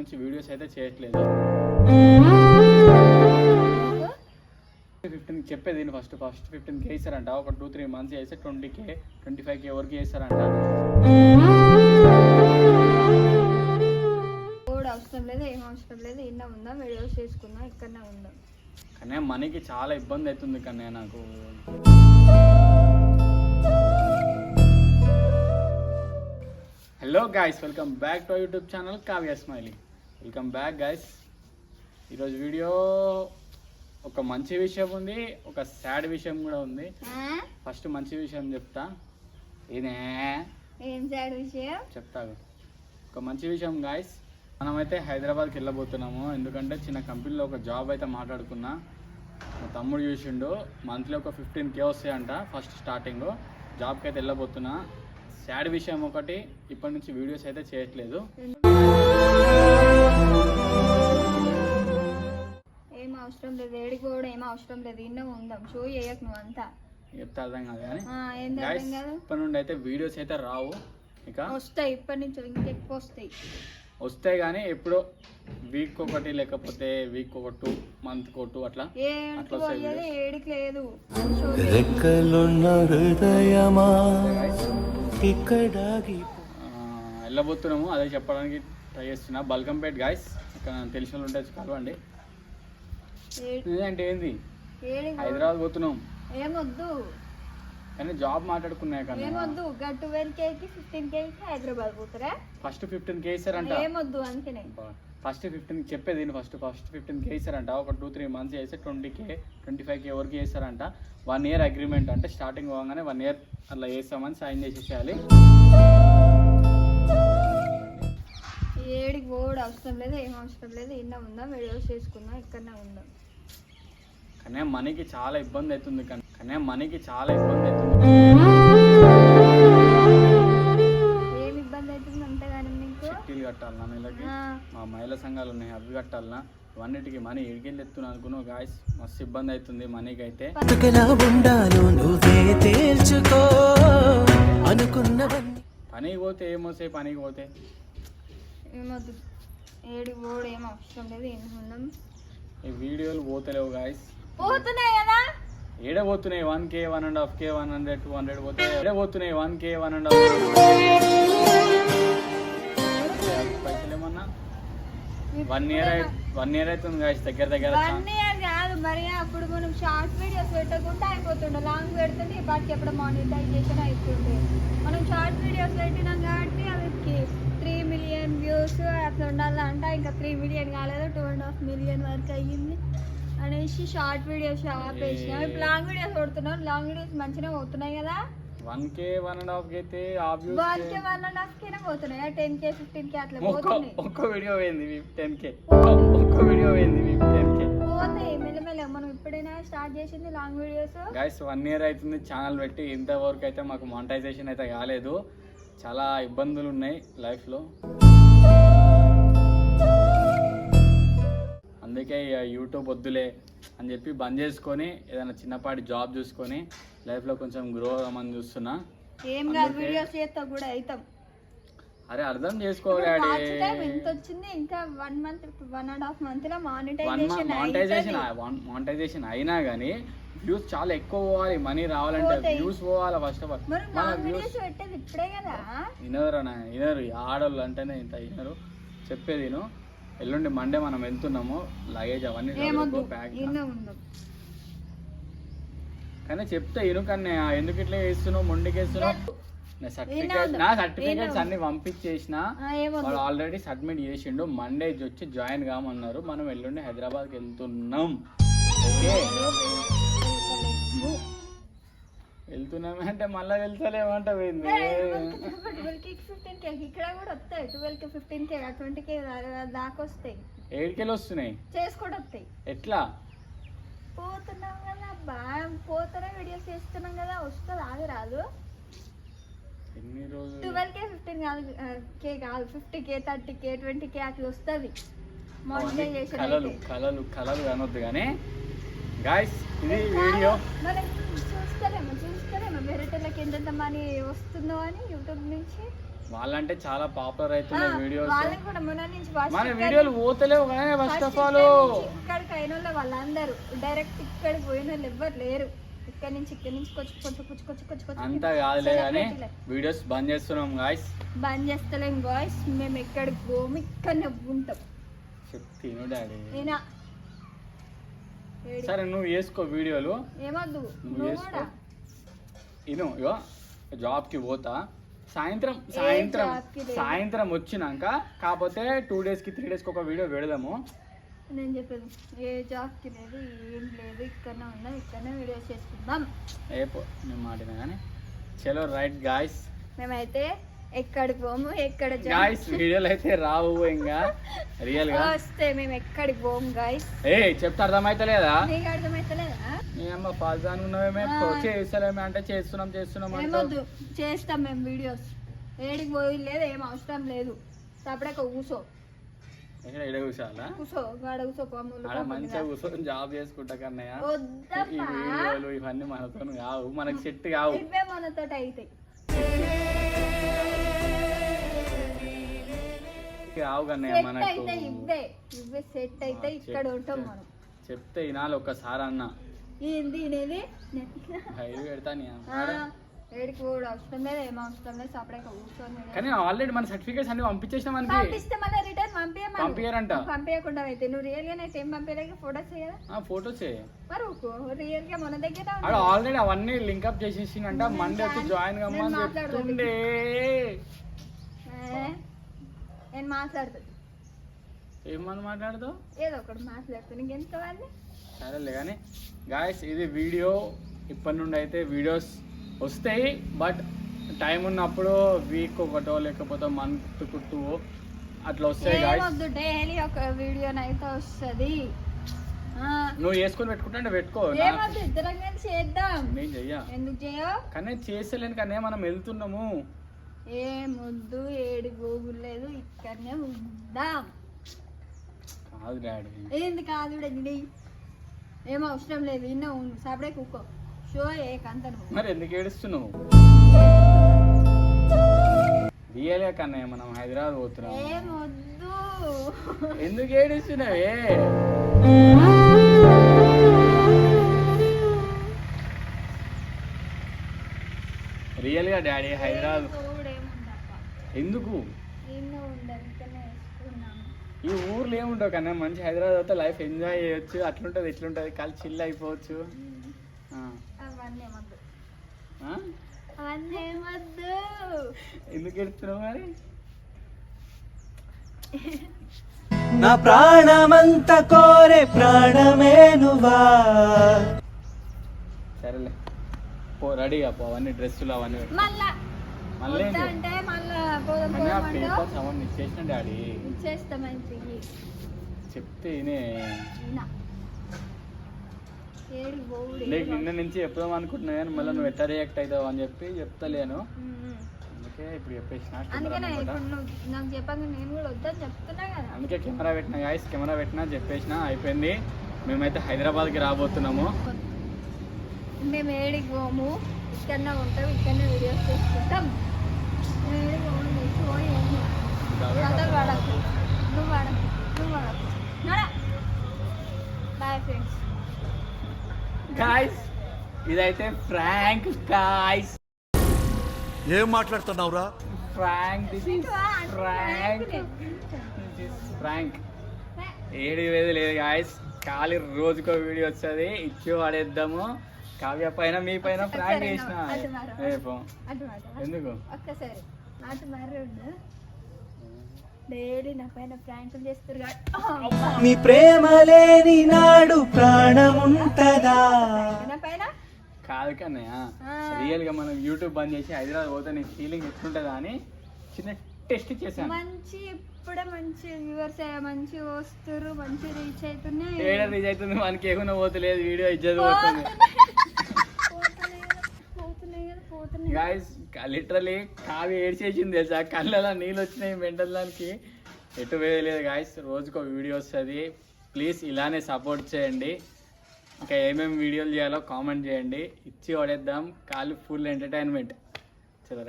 నుంచి వీడియోస్ అయితే చేయట్లేదు. ఫిఫ్టీన్ చెప్పేది ఫస్ట్ ఫస్ట్ ఫిఫ్టీన్ కే ఇస్తారంట. ఒక టూ త్రీ మంత్స్ చేస్తే twenty K twenty five K వరకు కూడా అవసరం లేదు ఏం అవసరం లేదు. ఇన్న ఉందాం వీడియోస్ చేసుకుందాం ఇక్కడనే ఉందాం. కానీ మనీకి చాలా ఇబ్బంది అవుతుంది కానీ నాకు. Hello guys welcome back to YouTube channel Kavya Smiley welcome back guys ఈరోజు వీడియో ఒక మంచి విషయం ఉంది ఒక సాడ్ విషయం కూడా ఉంది? ఫస్ట్ మంచి విషయం చెప్తా. ఇదే ఏం సాడ్ విషయం? చెప్తా. ఒక మంచి విషయం గాయస్ మనమైతే హైదరాబాద్కి వెళ్ళబోతున్నాము. ఎందుకంటే చిన్న కంపెనీలో ఒక జాబ్ అయితే మాట్లాడుకున్నా. మా తమ్ముడు చూసిండు. మంత్లీ ఒక ఫిఫ్టీన్ కే వస్తాయంట ఫస్ట్ స్టార్టింగ్ జాబ్కి అయితే వెళ్ళబోతున్నా. సాడ్ విషయం ఒకటి ఇప్పటి నుంచి వీడియోస్ అయితే చేయట్లేదు. ఏం అవసరం లేదు ఏడికి కూడా ఏం అవసరం లేదు ఇన్న ఉందాం షో చేయకు నువ్వు అంతా. చెప్తే అర్థం కాదు కానీ. కాదు? ఇప్పటి నుండి అయితే వీడియోస్ అయితే రావు. ఇక వస్తాయి ఇప్పటి నుంచి ఇంకెక్కువ వస్తాయి. వస్తాయి కానీ ఎప్పుడో వీక్ ఒకటి లేకపోతే వీక్ ఒక టూ మంత్ ఒక టూ అట్లా. ఏడికి అట్లా వస్తాయి videos. ఏడికి లేదు. షో. రెక్కలున్న హృదయమా? వెళ్ళబోతున్నాము అదే చెప్పడానికి ట్రై చేస్తున్నా. బల్కంపేట్ గాయస్ ఇక్కడ తెలిసిన వాళ్ళు ఉంటే కలవండి. అంటే ఏంది? హైదరాబాద్ పోతున్నాం. ఏమొద్దు. కానీ జాబ్ మాట్లాడుకున్నాయి కానీ ఏమొద్దు. ట్వెల్వ్ కేకి ఫిఫ్టీన్ కేకి హైదరాబాద్ పోతారా? ఫస్ట్ ఫిఫ్టీన్ కే ఇస్తారంట ఏమొద్దు అందుకనే. ఫస్ట్ ఫిఫ్టీన్ చెప్పేది ఫస్ట్? ఫస్ట్ ఫిఫ్టీన్ కే ఇస్తారంట ఒక టూ త్రీ మంత్స్ చేస్తే twenty K twenty five K వరకు చేస్తారంట. వన్ ఇయర్ అగ్రిమెంట్ అంటే స్టార్టింగ్ పోగానే వన్ ఇయర్ అట్లా చేస్తామని సైన్ చేసేసేయాలి. ఏడికి పోడు అవసరం లేదు ఏం అవసరం లేదు. ఇన్న ఉందాం వీడియోస్ చేసుకుందాం ఇక్కడనే ఉందాం. కానీ మనీకి చాలా ఇబ్బంది అవుతుంది కానీ కానీ మనీకి చాలా ఇబ్బంది అవుతుంది. మహిళా సంఘాలు ఉన్నాయి అవి కట్టాలన్నా ఇవన్నిటికి మనీ ఎడికెళ్ళి ఎత్తున్నా అనుకున్నావు గాయస్? మస్తు ఇబ్బంది అవుతుంది మనీకి అయితే బతుకలా ఉండాలో నువ్వే తేల్చుకో అనుకున్నవన్నీ. పనికి పోతే ఏమొస్తాయి పనికి పోతే? ఏమొద్దు. ఏడికి పోడు ఏం అవసరం లేదు ఇన్న ఉందాం ఈ వీడియోలు పోతలేవు గాయస్. పోతున్నాయి కదా? ఏడ పోతున్నాయి? One K one and half K one hundred two hundred పోతే ఏడ పోతున్నాయి? One K one and half one year one year అవుతుంది గాయస్ దగ్గర దగ్గర వన్ ఇయర్ కాదు మరి అప్పుడు మనం షార్ట్ వీడియోస్ పెట్టకుండా అయిపోతుండే. లాంగ్ పెడుతుంటే ఈ పాటికి ఎప్పుడు మానిటైజేషన్ అయిపోతుండే. మనం షార్ట్ వీడియోస్ పెట్టినాం కాబట్టి అవికి త్రీ మిలియన్ వ్యూస్ అట్లా ఉండాలంట. ఇంకా త్రీ మిలియన్ కాలేదు టూ అండ్ హాఫ్ మిలియన్ వరకు అయ్యింది అనేసి షార్ట్ వీడియోస్ ఆపేసినాం. ఇప్పుడు లాంగ్ వీడియోస్ కొడుతున్నాం. లాంగ్ వీడియోస్ మంచిగా పోతున్నాయి కదా. వన్ కే వన్ అండ్ హాఫ్కి అయితే one K one and half కేనే పోతున్నాయి? టెన్ కే ఫిఫ్టీన్ కే అట్లా పోతున్నాయి. ఒక్క వీడియో పోయింది టెన్ కే ఒక్క వీడియో పోయింది టెన్ కే పోతాయి మెల్లమెల్ల మనం ఇప్పుడైనా స్టార్ట్ చేసింది long videos guys one year అవుతుంది ఛానల్ పెట్టి. ఇంతవరకు అయితే మాకు మానిటైజేషన్ అయితే కాలేదు. చాలా ఇబ్బందులు ఉన్నాయి లైఫ్లో అందుకే ఇక యూట్యూబ్ వద్దులే అని చెప్పి బంద్ చేసుకొని ఏదైనా చిన్నపాటి జాబ్ చూసుకొని లైఫ్లో కొంచెం గ్రో అవ్వమని చూస్తున్నా. ఏం కాదు అందుకే- వీడియోస్ చేస్తా కూడా అవుతాం అరే అర్థం చేసుకో ఇప్పుడు డాడీ. వాచ్ టైం ఎంత వచ్చింది ఇంకా one month one and half మంత్లో మానిటైజేషన్ మానిటైజేషన్ మానిటైజేషన్ అయినా కానీ వ్యూస్ చాలా ఎక్కువ పోవాలి మనీ రావాలంటే. వ్యూస్ పోవాలి ఫస్ట్ ఆఫ్ ఆల్ మన వీడియోస్ పెట్టేది ఇప్పుడే కదా? వినరు అన్న వినరు. ఆడోళ్ళు అంటేనే ఇంత వినరు. చెప్పేది ఎల్లుండి మండే మనం వెళ్తున్నాము లగేజ్ అవన్నీ ప్యాక్ కానీ చెప్తే ఇను కానీ ఎందుకు ఇట్లా వేస్తున్నావు నా సర్టిఫికేట్ నా? సర్టిఫికేట్స్ అన్ని పంపించేసిన. వాడు ఆల్రెడీ సబ్మిట్ చేసిండు. మండే వచ్చి జాయిన్ కామన్నారు. మనం ఎల్లుండి హైదరాబాద్కి వెళ్తున్నాం. ఓకే వెళ్తున్నాం. అంటే మళ్ళీ వెళ్తలేమంటే పోయింది. ట్వెల్వ్కి ఫిఫ్టీన్ కే ఇక్కడ కూడా వస్తాయి. ట్వెల్వ్కి ఫిఫ్టీన్ కే ట్వంటీ కే దాకా వస్తాయి. ఏడికెళ్ళి వస్తున్నాయి? చేసుకోవడం వస్తాయి. ఎట్లా? పోతున్నాం కదా బాగా పోతూనే వీడియోస్ చేస్తున్నాం కదా. వస్తుంది? ఆగి రాదు. ఎన్ని రోజులు? ట్వెల్వ్ కే ఫిఫ్టీన్ కాదు. కే కాదు. Fifty K thirty K twenty K అట్లా వస్తుంది కలలు కలలు కలలు కనొద్దు కానీ. గాయస్ ఇది వీడియో. వేరేటోళ్ళకి ఎంతెంత మనీ వస్తుందో అని యూట్యూబ్ నుంచి. వాళ్ళంటే చాలా పాపులర్ అవుతున్నాయి వీడియోస్ వాళ్ళని కూడా మొన్న నుంచి మన వీడియోలు పోతలేవు కానీ ఫస్ట్ ఆఫ్ ఆల్ ఇక్కడికి అయిన వాళ్ళు వాళ్ళందరూ. డైరెక్ట్ ఇక్కడికి పోయిన వాళ్ళు ఎవ్వరు లేరు. ఇక్కడ నుంచి ఇక్కడ నుంచి కొంచెం కొంచెం కొంచెం కొంచెం కొంచెం కొంచెం అంతా కాదులే కానీ. వీడియోస్ బంద్ చేస్తున్నాం గాయస్ బంద్ చేస్తలేం బాయ్స్ మేము ఎక్కడికి పోము? ఇక్కడనే ఉంటాం. చెప్తాను డాడీ. సరే నువ్వు వేసుకో వీడియోలు. ఏమొద్దు? నువ్వు. కూడా. ఇను ఇగో జాబ్కి పోతా. సాయంత్రం సాయంత్రం. సాయంత్రం వచ్చినాక కాకపోతే టూ డేస్కి త్రీ డేస్కి ఒక వీడియో పెడదాము. నేను చెప్పేది ఏ జాబ్కి లేదు ఏం లేదు ఇక్కడనే ఉన్నాం ఇక్కడనే వీడియోస్ చేసుకుందాం. ఏపో నేను మాటినా కానీ చలో రైట్ గాయస్. మేమైతే ఎక్కడికి పోము ఎక్కడ గాయస్ వీడియోలు అయితే రావు ఇంకా. రియల్గా. వస్తే మేము ఎక్కడికి పోము గాయస్. ఏ చెప్తే అర్థమైతలేదా? నీకు అర్థమైతలేదా? చేస్తలేమే అంటే చేస్తున్నాం చేస్తున్నాం ఏమొద్దు చేస్తాం మేము వీడియోస్. ఏడికి పోయి లేదు ఏం అవసరం లేదు. అప్పుడే కూసో. ఇక్కడ గాడ మంచిగా కూర్చొని జాబ్ చేసుకుంటా కన్నయ్య. ఈ వద్దమ్మా వీడియోలు ఇవన్నీ మనతో కావు. మనకి సెట్ కావు. ఇవే మనతో అవుతాయి కావు కన్నయ్య మనకు. అయితే ఇవే ఇవే సెట్ అయితే ఇక్కడ ఉంటాం మనం. చెప్తే వినాలి ఒక్కసారి అన్న ఏంది. ఏడికి కూడా అవసరం లేదు ఏం అవసరం లేదు అప్పుడే కూర్చొని కానీ ఆల్రెడీ మన సర్టిఫికేట్స్ అన్ని పంపించేసినాం మనకి. పంపిస్తే మళ్ళీ రిటర్న్ పంపించమని పంపించారంట పంపించకుండా అయితే నువ్వు రియల్గా అయితే ఏం పంపించలేక ఫోటోస్ కదా ఆ ఫోటోసే మరి రియల్గా మన దగ్గర ఆల్రెడీ అవన్నీ చేసేసిందంట మండే వచ్చి జాయిన్ నేను కమ్మని మాట్లాడతాను. చెప్తుండే. నేను మాట్లాడుతుంది ఏమని మాట్లాడతావు? ఏదో ఒకటి మాట్లాడుతాను. ఇంకెంత వాళ్ళు సరేలే కానీ గాయస్ ఇది వీడియో ఇప్పటి నుండి అయితే వీడియోస్ వస్తాయి బట్ టైం ఉన్నప్పుడు వీక్ ఒకటో లేకపోతే మంత్ టూ అట్లా వస్తాయి గాయస్ డైలీ ఒక వీడియో అయితే వస్తుంది. నువ్వు వేసుకొని పెట్టుకుంటే పెట్టుకో ఇద్దరం కలిసి చేద్దాం. నేను చెయ్యా. ఎందుకు చేయో కానీ చేసేలేను కానీ మనం వెళ్తున్నాము. ఏమొద్దు ఏడి గోగులు లేదు ఇక్కడనే ఉందాం. కాదు డాడీ. ఏంది కాదు ఇది ఏం అవసరం లేదు ఇన్న సపడే కుక్కో. షో ఏ కంత నువ్వు మరి ఎందుకు ఏడుస్తున్నావు? రియల్గా కన్నా మనం హైదరాబాద్ పోతున్నాం ఏమొద్దు ఎందుకు ఏడుస్తున్నావే రియల్గా డాడీ హైదరాబాద్ ఎందుకు? ఉండదు. ఈ ఊర్లో ఏముండవు కన్నా మంచి హైదరాబాద్ అయితే లైఫ్ ఎంజాయ్ చేయొచ్చు అట్లుంటుంది ఇట్లుంటుంది కలిసి చిల్ అయిపోవచ్చు ఆ. అవన్నీ ఏమొద్దు ఆ? అవన్నీ ఏమొద్దు ఎందుకు ఎడుతున్నావు మరి నా ప్రాణమంత కోరే ప్రాణమే నువ్వా సరేలే పో రెడీగా పో అవన్నీ డ్రెస్సులు అవన్నీ. మళ్ళా? అంటే మళ్ళా పోదాం అన్నీ ఆ పోదామంటూ పేపర్స్ అవన్నీ ఇచ్చేసిన డాడీ. ఇచ్చేస్తామని చెయ్యి చెప్తే నీకు నిన్న నుంచి చెప్దాం అనుకుంటున్నా కానీ మళ్ళీ నువ్వు ఎట్లా రియాక్ట్ అవుతావు అని చెప్పి చెప్తలేను. అందుకే ఇప్పుడు చెప్పేసిన నాకు చెప్పంగా నేను కూడా వద్దని చెప్తున్నా కదా. అందుకే కెమెరా పెట్టిన గాయస్ కెమెరా పెట్టినా చెప్పేసిన అయిపోయింది. మేమైతే హైదరాబాద్కి రాబోతున్నాము. మేము ఏడికి పోము. ఇక్కడనే ఉంటాం ఇక్కడనే వీడియోస్ చేసుకుంటాం ఇదైతే ఫ్రాంక్ గాయస్ ఏం మాట్లాడుతున్నావురా? Frank this is Frank Frank ఏడు వేది లేదు గాయస్ ఖాళీ రోజుకో వీడియో వస్తుంది. ఇచ్చి పడేద్దాము కావ్య పైన మీ పైన ఫ్రాంక్ చేసిన. ఎందుకు? ఒక్కసారి. అటు మరి ఉండు డైలీ నా పైన ప్రాంకులు చేస్తారు కాబట్టి నీ ప్రేమ లేని నాడు ప్రాణముంటదా? కాదు కన్నయ్య. రియల్గా మనం యూట్యూబ్ బంద్ చేసి హైదరాబాద్ పోతే నీ ఫీలింగ్ ఎట్లుంటుందా అని చిన్న టెస్ట్ చేశాను మంచి ఇప్పుడే మంచి వ్యూవర్స్ మంచి వస్తారు మంచి రీచ్ అవుతున్నాయి. ఏడ రీచ్ అవుతుంది? మనకి ఏమైనా పోతలేదు వీడియో ఇజ్జత్ పోతుంది. గాయస్ లిటరలీ కావి ఏడ్చేసింది తెలుసా? కళ్ళలో నీళ్ళు వచ్చినాయి మెంటల్ దానికి ఎటు వేయలేదు గాయస్ రోజుకో వీడియో వస్తుంది. ప్లీజ్ ఇలానే సపోర్ట్ చేయండి. ఇంకా ఏమేమి వీడియోలు చేయాలో కామెంట్ చేయండి. ఇచ్చి పడేద్దాం ఖాళీ ఫుల్ ఎంటర్టైన్మెంట్